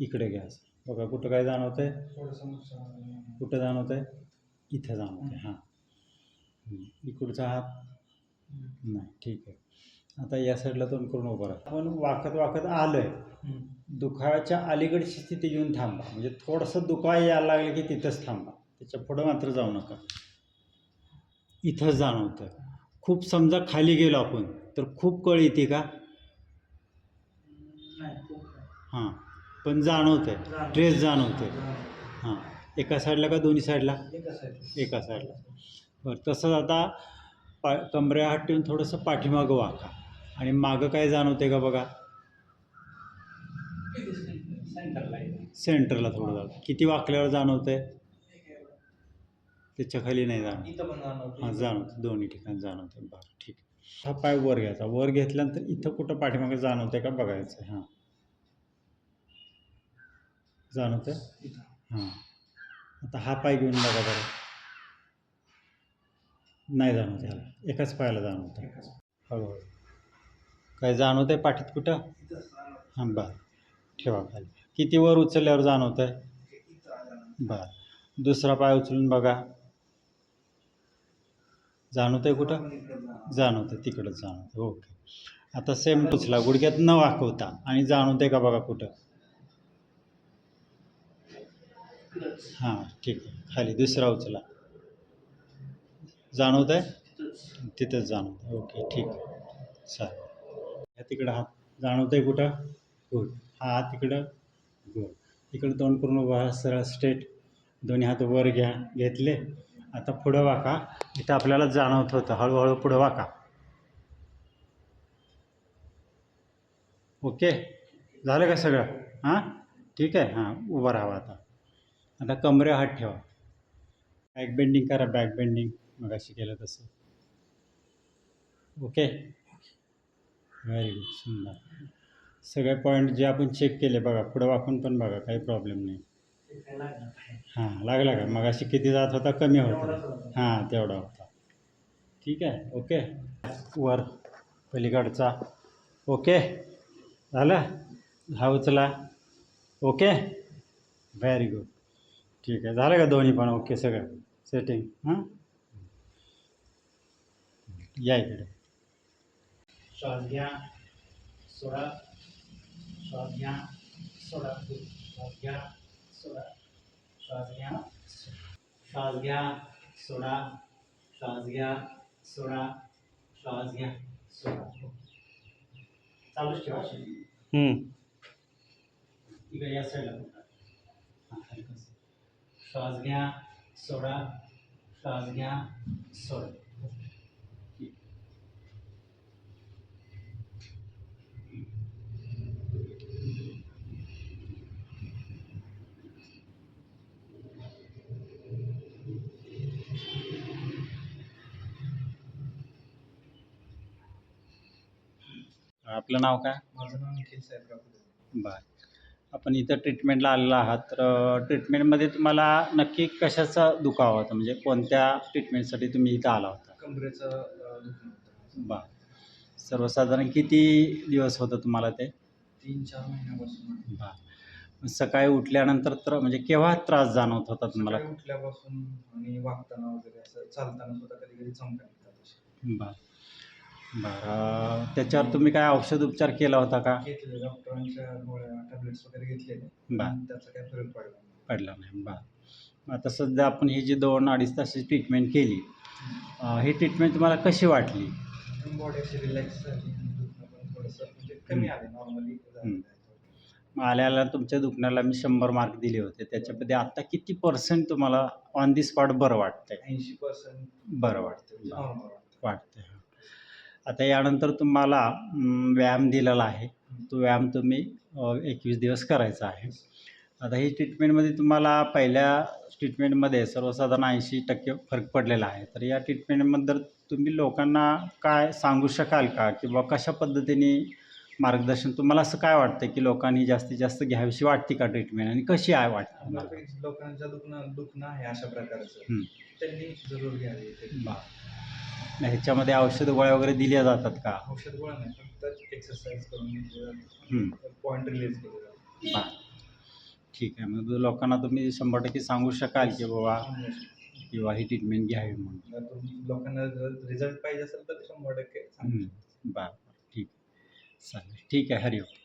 इकडे घ्या असं. बघा कुठं काय जाणवत आहे कुठं जाणवत आहे इथं जाणवत आहे हां. इकडचा हात नाही ठीक आहे. आता या साईडला तोंड करून उभं राहा. आपण वाकत वाकत आलोय. दुखाच्या अलीकडची स्थिती घेऊन थांबा. म्हणजे थोडंसं दुखा यायला लागलं की तिथंच थांबा. त्याच्या पुढं मात्र जाऊ नका. इथंच जाणवतं खूप समजा खाली गेलो आपण तर खूप कळ येते का. हां. पण जाणवतंय. जाणवतंय. ट्रेस जाणवतोय. हां. एका साईडला का दोन्ही साईडला आहे एका साईडला बरं तसंच आता पा कमरे हात ठेवून थोडंसं पाठीमागं वाका. आणि मागं काय जाणवते का बघा? सेंटरला आहे. थोडं जातं किती वाकल्यावर जाणवतंय? त्याच्याखाली नाही जाणवत. जाणवतं. हां जाणवतं दोन्ही ठिकाणी जाणवतं बरं ठीक. आहे हा पाय वर घ्यायचा. वर घेतल्यानंतर इथं कुठं पाठीमागे जाणवतंय का बघायचं? हां. जाणवतंय. इथं. हां. आता हा पाय घेऊन बघा बरं नाही जाणवत ह्याला. एकाच पायाला जाणवतं. हळूहळू. काय जाणवत आहे पाठीत कुठं? जाणवतं. हां बरं. ठेवा खाली. किती वर उचलल्यावर जाणवत आहे. बरं. दुसरा पाय उचलून बघा. जाणवत आहे कुठं? जाणवतं. जाणवतं तिकडंच जाणवतं ओके. आता सेम टुचला. गुडघ्यात न वाकवता. आणि जाणवते का बघा कुठं इकडंच. हां ठीक आहे. खाली दुसरा उचला. जाणवत आहे तिथंच. जाणवत ओके ठीक आहे. चालेल ह्या तिकडं हात जाणवत आहे कुठं? गुड. हा हात तिकडं? गुड. इकडं तोंड करून उभा सरळ स्ट्रेट. दोन्ही हात वर घ्या. घेतले? आता पुढं वाका. इथं आपल्याला जाणवत होतं. हळूहळू पुढं वाका. ओके? झालं का सगळं? हां? ठीक आहे. हां उभं राहावं आता. आता कमरे हात ठेवा. बॅक बेंडिंग करा बॅक बेंडिंग मग अशी केलं तसं. ओके व्हेरी गुड सुंदर. सगळे पॉईंट जे आपण चेक केले बघा. पुढं वाकून पण बघा काही प्रॉब्लेम नाही. हां लागला का? मग अशी किती जात होता कमी होता. हां तेवढा होता. ठीक आहे? ओके वर पलीकडचा. ओके झालं? हा उचला. ओके व्हेरी गुड ठीक आहे. झालं का दोन्ही पण? ओके सगळं. सेटिंग हां? या इकडे. श्वास घ्या सोडा. श्वास घ्या सोडा. श्वास घ्या सोडा. श्वास घ्या श्वास घ्या सोडा. श्वास घ्या सोडा. श्वास घ्या सोडा. चालूच ठेवा इकडे या साईडला. हां. श्वास घ्या सोडा श्वास घ्या सोडा। आपलं नाव काय? माझं नाव निखिल साहेबराव बर. आपण इथं ट्रीटमेंटला आलेला आहात तर ट्रीटमेंटमध्ये तुम्हाला नक्की कशाचा दुखावा होता? म्हणजे कोणत्या ट्रीटमेंटसाठी तुम्ही इथं आला होता? कमरेचं बर. सर्वसाधारण किती दिवस होतं तुम्हाला ते? तीन चार महिन्यापासून मग सकाळी उठल्यानंतर तर म्हणजे केव्हा त्रास जाणवत होता तुम्हाला? सकाळी उठल्यापासून आणि वागताना वगैरे असं चालताना सुद्धा कधी कधी चमका असे. बर. बरं. त्याच्यावर तुम्ही काय औषध उपचार केला होता का? घेतलेले डॉक्टरांच्या गोळ्या टॅब्लेट्स वगैरे घेतलेले. बर. पण त्याचा काही फरक पडला नाही. पडला नाही. बर. आता सध्या आपण ही जी दोन अडीच तासाची ट्रीटमेंट केली अं, ही ट्रीटमेंट तुम्हाला कशी वाटली? पण बॉडी अशी रिलॅक्स झाली आणि दुखणं पण थोडंसं म्हणजे कमी आले नॉर्मली हम्म. मग आल्याला तुमच्या दुखण्याला मी शंभर मार्क दिले होते. त्याच्यामध्ये आत्ता किती पर्सेंट तुम्हाला ऑन दी स्पॉट बरं वाटतंय? ऐंशी पर्सेंट बरं वाटतं नॉर्मल वाटतं वाटतंय. आता यानंतर तुम्हाला व्यायाम दिलेला आहे. तो व्यायाम तुम्ही एकवीस दिवस करायचा आहे. आता ही ट्रीटमेंटमध्ये तुम्हाला पहिल्या ट्रीटमेंटमध्ये सर्वसाधारण ऐंशी टक्के फरक पडलेला आहे. तर या ट्रीटमेंटबद्दल तुम्ही लोकांना काय सांगू शकाल का? किंवा कशा पद्धतीने मार्गदर्शन तुम्हाला असं काय वाटतं की लोकांनी जास्तीत जास्त घ्यावीशी वाटते का ट्रीटमेंट आणि कशी आहे वाटते लोकांच्या दुखणं दुखणं आहे अशा प्रकारचं. त्यांनी जरूर घ्यावी. ह्याच्यामध्ये औषध गोळ्या वगैरे दिल्या जातात का? औषध गोळा नाही फक्त एक्सरसाइज करून घेतले. पॉईंट रिलीज केले ठीक आहे मग लोकांना तुम्ही शंभर टक्के सांगू शकाल की बाबा किंवा ही ट्रीटमेंट घ्यावी म्हणून. लोकांना जर रिझल्ट पाहिजे असेल तर शंभर टक्के बरं ठीक चालेल. ठीक आहे हरिओम.